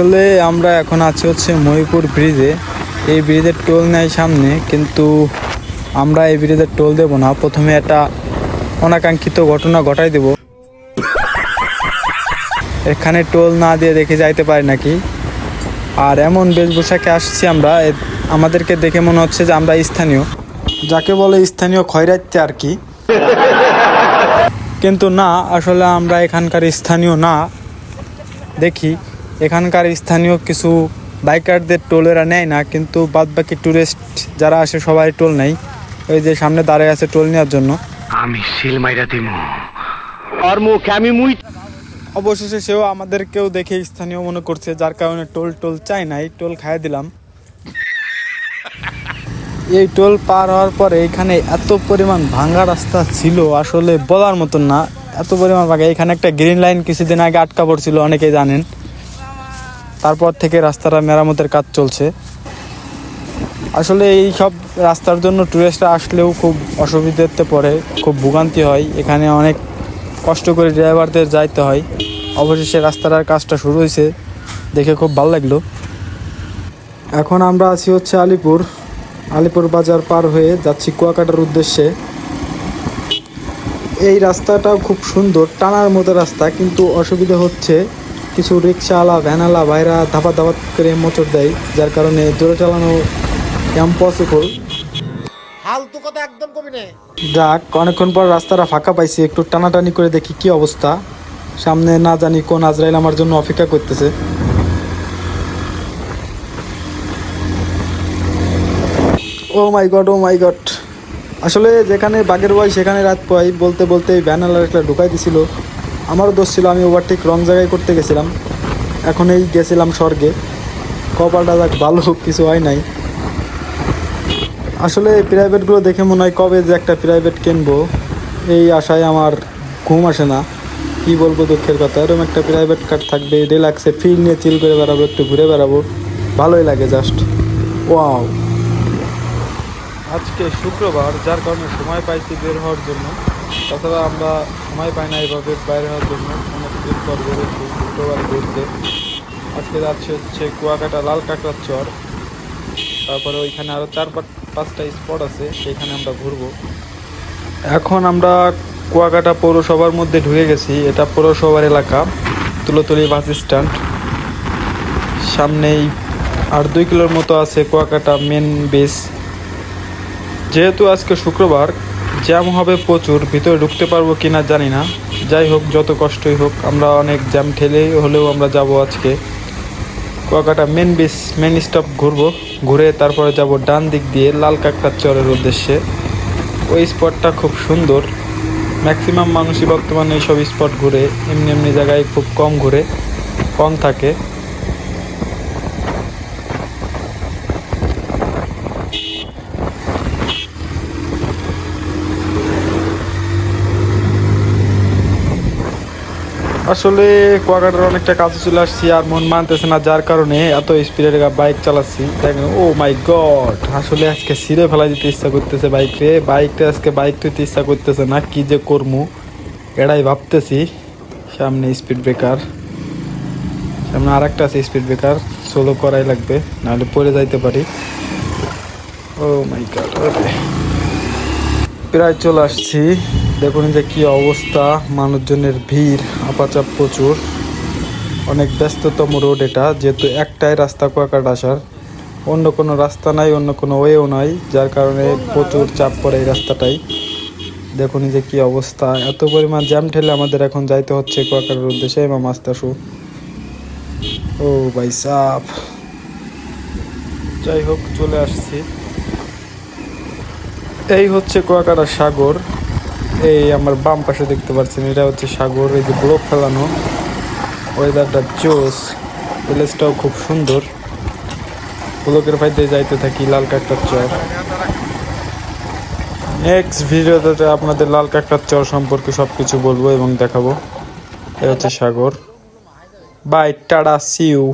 আসলে আমরা এখন আছি হচ্ছে মহিপুর ব্রিজে। এই ব্রিজের টোল নেয় সামনে, কিন্তু আমরা এই ব্রিজের টোল দেব না। প্রথমে একটা অনাকাঙ্ক্ষিত ঘটনা ঘটাই দেব। এখানে টোল না দিয়ে দেখে যাইতে পারি নাকি? আর এমন বেশভূষাকে আসছি আমরা আমাদেরকে দেখে মনে হচ্ছে যে আমরা স্থানীয়। যাকে বলে স্থানীয় খয়রাইতে আর কি। কিন্তু না, আসলে আমরা এখানকার স্থানীয় না। দেখি। এখানকার স্থানীয় কিছু বাইকারদের টোলেরা নেয় না কিন্তু বাদ বাকি ট্যুরিস্ট যারা আসে সবাই টোল নেয়। ওই যে সামনে দাঁড়িয়ে আছে টোল নেওয়ার জন্য। আমি সিল মাইরা দিমু। ওর মুখে আমি মুই অবশেষে সেও আমাদেরকেও দেখে স্থানীয় মনে করছে যার কারণে টোল টোল চাই নাই টোল খাইয়ে দিলাম। এই টোল পার হওয়ার পরে এখানে এত পরিমাণ ভাঙা রাস্তা ছিল আসলে বলার মতন না। এত পরিমাণ ভাঙা এখানে একটা গ্রিন লাইন কিছুদিন আগে আটকা পড়ছিল অনেকেই জানেন। তারপর থেকে রাস্তাটা মেরামতের কাজ চলছে। আসলে এই সব রাস্তার জন্য টুরিস্টরা আসলেও খুব অসুবিধাতে পড়ে, খুব ভোগান্তি হয়। এখানে অনেক কষ্ট করে ড্রাইভারদের যাইতে হয়। অবশেষে রাস্তাটার কাজটা শুরু হয়েছে। দেখে খুব ভালো লাগল। এখন আমরা আছি হচ্ছে আলিপুর। আলিপুর বাজার পার হয়ে যাচ্ছি কুয়াকাটার উদ্দেশ্যে। এই রাস্তাটাও খুব সুন্দর, টানার মতো রাস্তা, কিন্তু অসুবিধা হচ্ছে কিছু রিক্সাওয়ালা ভ্যানালা ভাইরা ধাপা ধাপাত করে মোচড় দেয় যার কারণে জোরে চালানো ইম্পসিবল ফালতু কথা একদম কবি নে। যাক অনেকক্ষণ পর রাস্তাটা ফাঁকা পাইছি একটু টানাটানি করে দেখি কি অবস্থা। সামনে না জানি কোন আজরাইল আমার জন্য অপেক্ষা করতেছে। Oh my God oh my God. আসলে যেখানে বাঘের বয় সেখানে রাত পাই বলতে বলতে ব্যানার একটা ঢুকাই দিছিল। আমারও দোষ ছিল, আমি ওভারটেক রং জায়গায় করতে গেছিলাম। এখন এই গেছিলাম স্বর্গে। কপালটা যাক ভালো, কিছু হয় নাই। আসলে প্রাইভেটগুলো দেখে মনে হয় কবে যে একটা প্রাইভেট কিনবো। এই আশায় আমার ঘুম আসে না। কি বলব দুঃখের কথা, এরকম একটা প্রাইভেট কার থাকবে রিল্যাক্সে ফিল নিয়ে চিল করে বেড়াবো, একটু ঘুরে বেড়াবো। ভালোই লাগে জাস্ট ওয়াও আজকে শুক্রবার, যার কারণে সময় পাইছি বের হওয়ার জন্য। তাছাড়া আমরা সময় পাই না এইভাবে বাইরে হওয়ার জন্য। অনেক দিন পর বেরোচ্ছি শুক্রবার ঘুরতে। আজকে যাচ্ছি হচ্ছে কুয়াকাটা লাল কাঁকড়ার চর। তারপরে ওইখানে আরও চার পাঁচ, পাঁচটা স্পট আছে, সেখানে আমরা ঘুরবো। এখন আমরা কুয়াকাটা পৌরসভার মধ্যে ঢুকে গেছি। এটা পৌরসভার এলাকা, তুলোতলি বাস স্ট্যান্ড। সামনেই আর দুই কিলোর মতো আছে কুয়াকাটা মেন বেস। যেহেতু আজকে শুক্রবার, জ্যাম হবে প্রচুর, ভিতরে ঢুকতে পারব কিনা জানি না। যাই হোক, যত কষ্টই হোক, আমরা অনেক জ্যাম ঠেলে হলেও আমরা যাব আজকে। Kuakata main beach main stop ঘুরবো, ঘুরে তারপরে যাব ডান দিক দিয়ে লাল কাঁকড়ার চরের উদ্দেশ্যে। ওই স্পটটা খুব সুন্দর। ম্যাক্সিমাম মানুষই বর্তমানে এইসব স্পট ঘুরে, এমনি এমনি জায়গায় খুব কম ঘুরে, কম থাকে। আসলে কুয়াকাটার অনেকটা কাছে চলে আসছি আর মন মানতেছে না, যার কারণে এত স্পিডের বাইক চালাচ্ছি। দেখেন ও মাই গড আসলে আজকে সিরে ফেলা দিতে ইচ্ছা করতেছে বাইক রে। বাইকটা আজকে বাইক তুইতে ইচ্ছা করতেছে না, কি যে করমু? এটাই ভাবতেছি। সামনে স্পিড ব্রেকার সামনে আর একটা আছে স্পিড ব্রেকার সোলো করাই লাগবে, নাহলে পড়ে যাইতে পারি। ও মাই গড প্রায় চলে আসছি। দেখুন যে কি অবস্থা, মানুষজনের ভিড়, আপাচাপ প্রচুর। অনেক ব্যস্ততম রোড এটা, যেহেতু একটাই রাস্তা কুয়াকাট আসার। অন্য কোনো রাস্তা নাই, অন্য কোনো ওয়েও নাই, যার কারণে প্রচুর চাপ পড়ে এই রাস্তাটাই। দেখুন যে কি অবস্থা, এত পরিমাণ জ্যাম ঠেলে আমাদের এখন যাইতে হচ্ছে কুয়াকাটার উদ্দেশ্যে এবং মাস্তাসু। ও ভাই সাপ। যাই হোক, চলে আসছি। এই হচ্ছে কুয়াকাটা সাগর। এই আমার বাম পাশে দেখতে পাচ্ছেন, এটা হচ্ছে সাগর, এই যে ব্লক ফেলানো ওয়েদারটা জোস প্লেসটাও খুব সুন্দর। ব্লকের ফাইতে যাইতে থাকি লাল কাকটার চর। নেক্সট ভিডিওতে আপনাদের লাল কাকটার চর সম্পর্কে সব কিছু বলব এবং দেখাবো। এই হচ্ছে সাগর। By tata see you